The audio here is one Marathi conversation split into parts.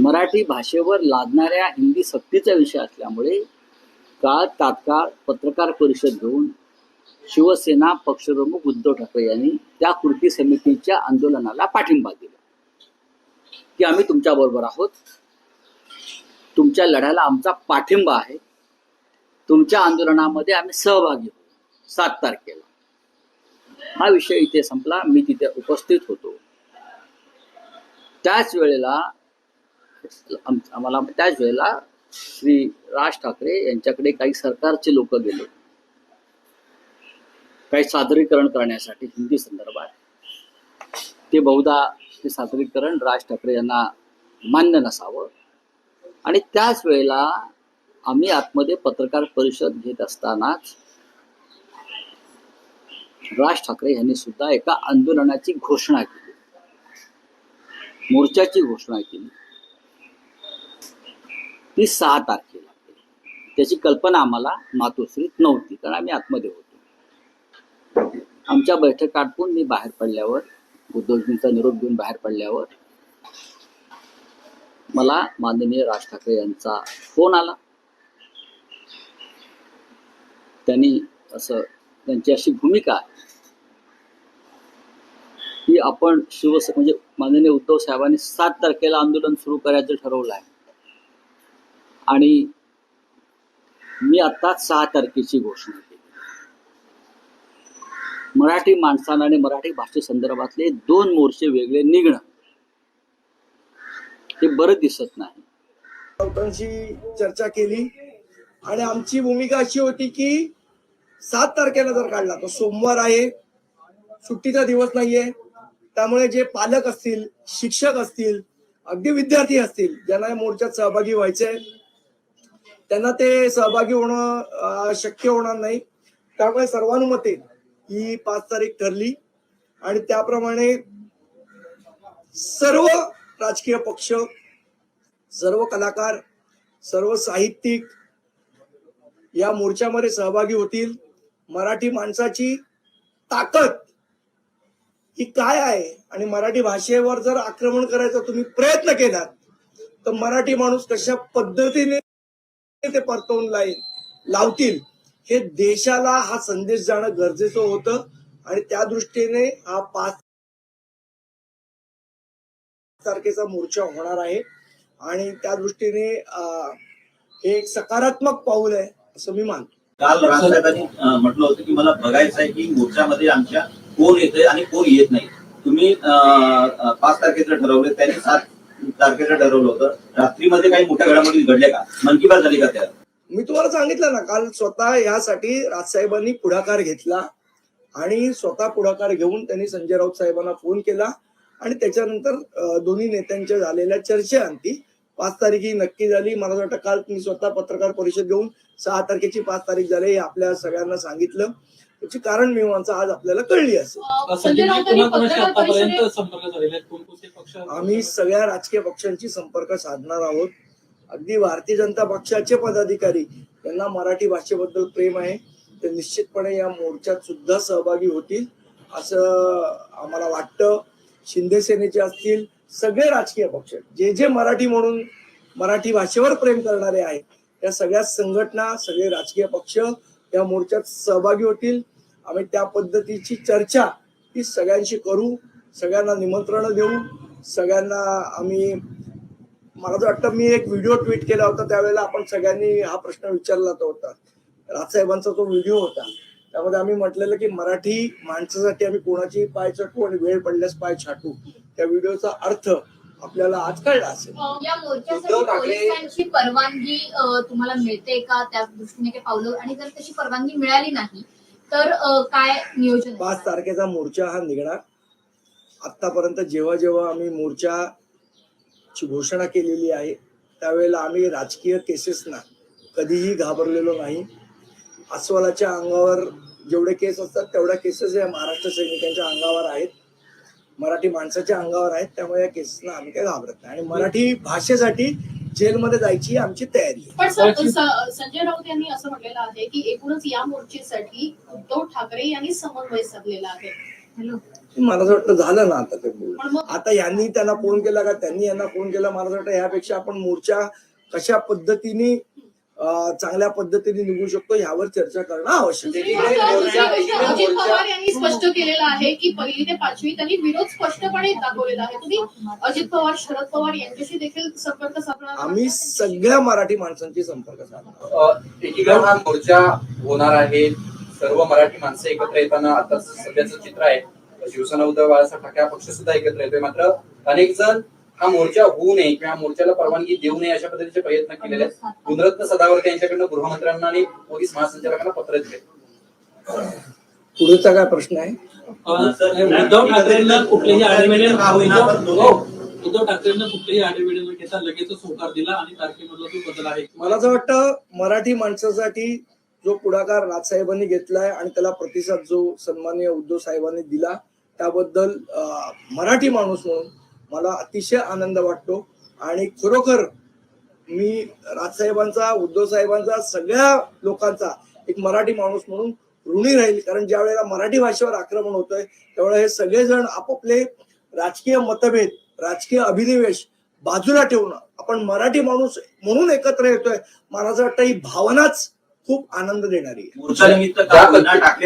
मराठी भाषेवर लादणाऱ्या हिंदी सक्तीचा विषय असल्यामुळे काळ तात्काळ पत्रकार परिषद घेऊन शिवसेना पक्षप्रमुख उद्धव ठाकरे यांनी त्या कृती समितीच्या आंदोलनाला पाठिंबा दिला. की आम्ही तुमच्या बरोबर आहोत. तुमच्या लढ्याला आमचा पाठिंबा आहे. तुमच्या आंदोलनामध्ये आम्ही सहभागी होऊ. सात तारखेला. हा विषय इथे संपला. मी तिथे उपस्थित होतो. त्याच वेळेला आम्हाला त्याच वेळेला श्री राज ठाकरे यांच्याकडे काही सरकारचे लोक गेले. काही सादरीकरण करण्यासाठी हिंदी संदर्भात ते बहुधा ते सादरीकरण राज ठाकरे यांना मान्य नसावं. आणि त्याच वेळेला आम्ही आतमध्ये पत्रकार परिषद घेत असतानाच राज ठाकरे यांनी सुद्धा एका आंदोलनाची घोषणा केली. मोर्चाची घोषणा केली. ती सहा तारखेला त्याची कल्पना आम्हाला मातोश्रीत नव्हती कारण आम्ही आतमध्ये होतो. आमच्या बैठक आटपून मी बाहेर पडल्यावर उद्धवजींचा निरोप घेऊन बाहेर पडल्यावर मला माननीय राज ठाकरे यांचा फोन आला. त्यांनी असं त्यांची अशी भूमिका की आपण शिवसेना म्हणजे माननीय उद्धव साहेबांनी सात तारखेला आंदोलन सुरू करायचं ठरवलं आहे. आणि मी आता सहा तारखेची घोषणा केली. मराठी माणसानं आणि मराठी भाषेसंदर्भातले दोन मोर्चे वेगळे निघणं हे बरं दिसत नाही. डॉक्टरांशी चर्चा केली आणि आमची भूमिका अशी होती की सात तारखेला जर काढला तर सोमवार आहे. सुट्टीचा दिवस नाहीये. त्यामुळे जे पालक असतील शिक्षक असतील अगदी विद्यार्थी असतील ज्यांना या मोर्चात सहभागी व्हायचंय त्यांना ते सहभागी होणं शक्य होणार नाही. त्यामुळे सर्वानुमते ही पाच तारीख ठरली. आणि त्याप्रमाणे सर्व राजकीय पक्ष सर्व कलाकार सर्व साहित्यिक या मोर्चामध्ये सहभागी होतील. मराठी माणसाची ताकद ही काय आहे? आणि मराठी भाषेवर जर आक्रमण करायचा तुम्ही प्रयत्न केलात तर मराठी माणूस कशा पद्धतीने ते परतवून लाईल लावतील. हे देशाला हा संदेश जाणं गरजेचं होतं आणि त्या दृष्टीने हा पाच तारखेचा मोर्चा होणार आहे. आणि त्या दृष्टीने हे एक सकारात्मक पाऊल आहे असं मी मानतो. काल राजसाहेबांनी म्हटलं होतं की मला बघायचं आहे की मोर्चामध्ये आमच्या कोण येते आणि कोण येत नाही. तुम्ही पाच तारखेचं ठरवलं त्यांनी सात तारखेला ठरवलं होतं. रात्रीमध्ये काही मोठ्या घडामोडी घडल्या का? मन की बात झाली का त्या? मी तुम्हाला सांगितलं ना काल स्वतः यासाठी राजसाहेबांनी पुढाकार घेतला आणि स्वतः पुढाकार घेऊन त्यांनी संजय राऊत साहेबांना फोन केला आणि त्याच्यानंतर दोन्ही नेत्यांच्या झालेल्या चर्चेअंती पाच तारीख ही नक्की झाली. मला वाटतं काल मी स्वतः पत्रकार परिषद घेऊन सहा तारखेची पाच तारीख झाली हे आपल्या सगळ्यांना सांगितलं. त्याची कारण मीमांसा आज आपल्याला कळली असेल. पक्ष आम्ही सगळ्या राजकीय पक्षांशी संपर्क साधणार आहोत. अगदी भारतीय जनता पक्षाचे पदाधिकारी यांना मराठी भाषेबद्दल प्रेम आहे. ते निश्चितपणे या मोर्चात सुद्धा सहभागी होतील असं आम्हाला वाटतं. शिंदे सेनेचे असतील सगळे राजकीय पक्ष जे जे मराठी म्हणून मराठी भाषेवर प्रेम करणारे आहेत या सगळ्या संघटना सगळे राजकीय पक्ष या मोर्चात सहभागी होतील. आम्ही त्या पद्धतीची चर्चा ही सगळ्यांशी करू सगळ्यांना निमंत्रण देऊ सगळ्यांना आम्ही मला तर वाटतं मी एक व्हिडिओ ट्विट केला होता त्यावेळेला आपण सगळ्यांनी हा प्रश्न विचारला तो होता. राजसाहेबांचा तो व्हिडिओ होता. त्यामध्ये आम्ही म्हटलेलं की मराठी माणसासाठी आम्ही कोणाची पाय चटू आणि वेळ पडल्यास पाय छाटू. त्या व्हिडिओचा अर्थ आपल्याला आज कळला असेल या मोर्चासाठी उद्धव ठाकरे- पोलिसांची परवानगी तुम्हाला मिळते का? त्या दृष्टीने काही पावलं आणि जर तशी परवानगी मिळाली नाही तर काय नियोजन? पाच तारखेचा मोर्चा हा निघणार. आतापर्यंत जेव्हा जेव्हा आम्ही मोर्चाची घोषणा केलेली आहे त्यावेळेला आम्ही राजकीय केसेसना कधीही घाबरलेलो नाही. अस्वलाच्या अंगावर जेवढे केस असतात तेवढ्या केसेस या महाराष्ट्र सैनिकांच्या अंगावर आहेत. मराठी माणसाच्या अंगावर आहेत त्यामुळे या केसेसना आम्ही काही घाबरत नाही. आणि मराठी भाषेसाठी जेलमध्ये जायची आमची तयारी आहे. पण सर, संजय राऊत यांनी असं म्हटलेलं आहे की एकूणच या मोर्चेसाठी उद्धव ठाकरे यांनी समन्वय साधलेला आहे. हॅलो. मला असं वाटतं झालं ना आता ते मग आता यांनी त्यांना फोन केला का? त्यांनी यांना फोन केला. मला असं वाटतं यापेक्षा आपण मोर्चा कशा पद्धतीने चांगल्या पद्धतीने निघू शकतो यावर चर्चा करणं आवश्यक अजित पवार यांनी स्पष्ट केलेलं आहे की पहिली ते पाचवी त्यांनी विरोध स्पष्टपणे दाखवलेला आहे. तुम्ही अजित पवार शरद पवार यांच्याशी देखील संपर्क साधणार? आम्ही सगळ्या मराठी माणसांची संपर्क साधणार एकीकडे हा मोर्चा होणार आहे. सर्व मराठी माणसं एकत्र येताना आता सध्याचं चित्र आहे. शिवसेना उद्धव बाळासाहेब ठाकरे पक्ष सुद्धा एकत्र येतोय. मात्र अनेक जण हा मोर्चा होऊ नये किंवा मोर्चाला परवानगी देऊ नये अशा पद्धतीचे प्रयत्न केलेले आहेत. गुणरत्न सदावर्ते यांच्याकडनं गृहमंत्र्यांना आणि पोलीस महासंचालकांना पत्र दिले. पुढचा काय प्रश्न आहे? उद्धव ठाकरेंना कुठलेही दोन्ही- उद्धव ठाकरेंना कुठलेही आढळवेळे न घेता लगेचच होकार दिला आणि तारखेमधला जो बदल आहे. मला असं वाटतं मराठी माणसासाठी जो पुढाकार राजसाहेबांनी घेतलाय आणि त्याला प्रतिसाद जो सन्माननीय उद्धव साहेबांनी दिला त्याबद्दल मराठी माणूस म्हणून मला अतिशय आनंद वाटतो. आणि खरोखर मी राजसाहेबांचा उद्धव साहेबांचा सगळ्या लोकांचा एक मराठी माणूस म्हणून ऋणी राहील. कारण ज्या वेळेला मराठी भाषेवर आक्रमण होतंय त्यावेळेला हे सगळेजण आपापले राजकीय मतभेद राजकीय अभिनिवेश बाजूला ठेवून आपण मराठी माणूस म्हणून एकत्र येतोय मला असं वाटतं ही भावनाच खूप आनंद देणारी मोर्चा निमित्त का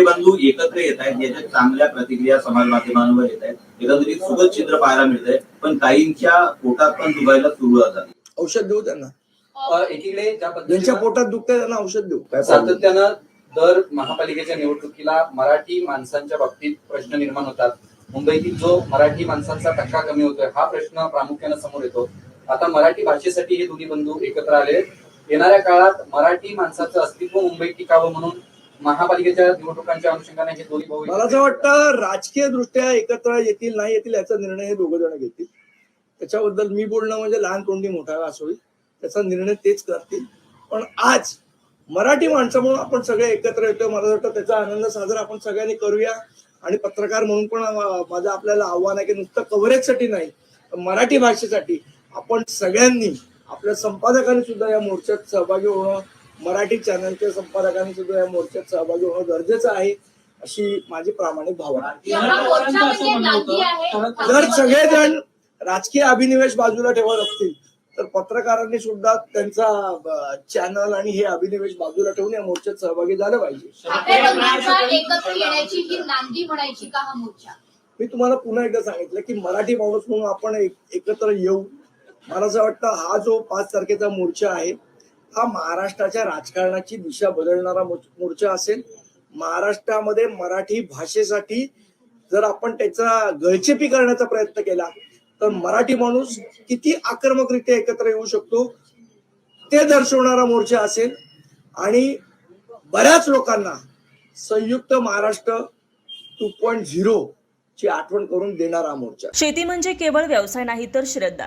बंधू एकत्र येत आहेत याच्या चांगल्या प्रतिक्रिया समाज माध्यमांवर येत आहेत एकंदरीत सुखद चित्र पाहायला मिळतंय. पण काहींच्या पोटात पण दुखायला सुरुवात झाली. औषध देऊ त्यांना. एकीकडे ज्या ज्यांच्या पद्धतीने पोटात दुखतंय त्यांना औषध देऊ. काय problem? नाही. सातत्यानं दर महापालिकेच्या निवडणुकीला मराठी माणसांच्या बाबतीत प्रश्न निर्माण होतात. मुंबईतील जो मराठी माणसांचा टक्का कमी होतोय हा प्रश्न प्रामुख्याने समोर येतो. आता मराठी भाषेसाठी हे दोन्ही बंधू एकत्र आले. आहेत. येणाऱ्या काळात मराठी माणसाचं अस्तित्व मुंबईत टिकावं म्हणून महापालिकेच्या निवडणुकांच्या अनुषंगाने हे दोन्ही भाऊ मला असं वाटतं राजकीय दृष्ट्या एकत्र येतील नाही येतील याचा निर्णय हे दोघं जण घेतील. त्याच्याबद्दल मी बोलणं म्हणजे लहान तोंडी मोठा असं होईल. त्याचा निर्णय तेच करतील. पण आज मराठी माणसं म्हणून आपण सगळे एकत्र येतोय. मला वाटतं त्याचा आनंद साजरा आपण सगळ्यांनी करूया. आणि पत्रकार म्हणून पण माझं आपल्याला आव्हान आहे की नुसतं कव्हरेजसाठी नाही तर मराठी भाषेसाठी आपण सगळ्यांनी आपल्या संपादकांनी सुद्धा या मोर्चात सहभागी होणं मराठी चॅनलच्या संपादकांनी सुद्धा या मोर्चात सहभागी होणं गरजेचं आहे अशी माझी प्रामाणिक भावना म्हणजे जर सगळेजण राजकीय अभिनिवेश बाजूला ठेवत असतील तर पत्रकारांनी सुद्धा त्यांचा चॅनल आणि हे अभिनिवेश बाजूला ठेवून या मोर्चात सहभागी झालं पाहिजे. ठाकरे बंधूंचा एकत्र येण्याची नांदी म्हणायची का मोर्चा? मी तुम्हाला पुन्हा एकदा सांगितलं की मराठी माणूस म्हणून आपण एक- एकत्र येऊ. मला असं वाटतं हा जो पाच तारखेचा मोर्चा आहे हा महाराष्ट्राच्या राजकारणाची दिशा बदलणारा मो- मोर्चा असेल. महाराष्ट्रामध्ये मराठी भाषेसाठी जर आपण त्याचा गळचेपी करण्याचा प्रयत्न केला तर मराठी माणूस किती आक्रमकरित्या एकत्र येऊ शकतो ते दर्शवणारा मोर्चा असेल. आणि बऱ्याच लोकांना संयुक्त महाराष्ट्र टू पॉईंट झिरो ची आठवण करून देणारा मोर्चा. शेती म्हणजे केवळ व्यवसाय नाही तर श्रद्धा.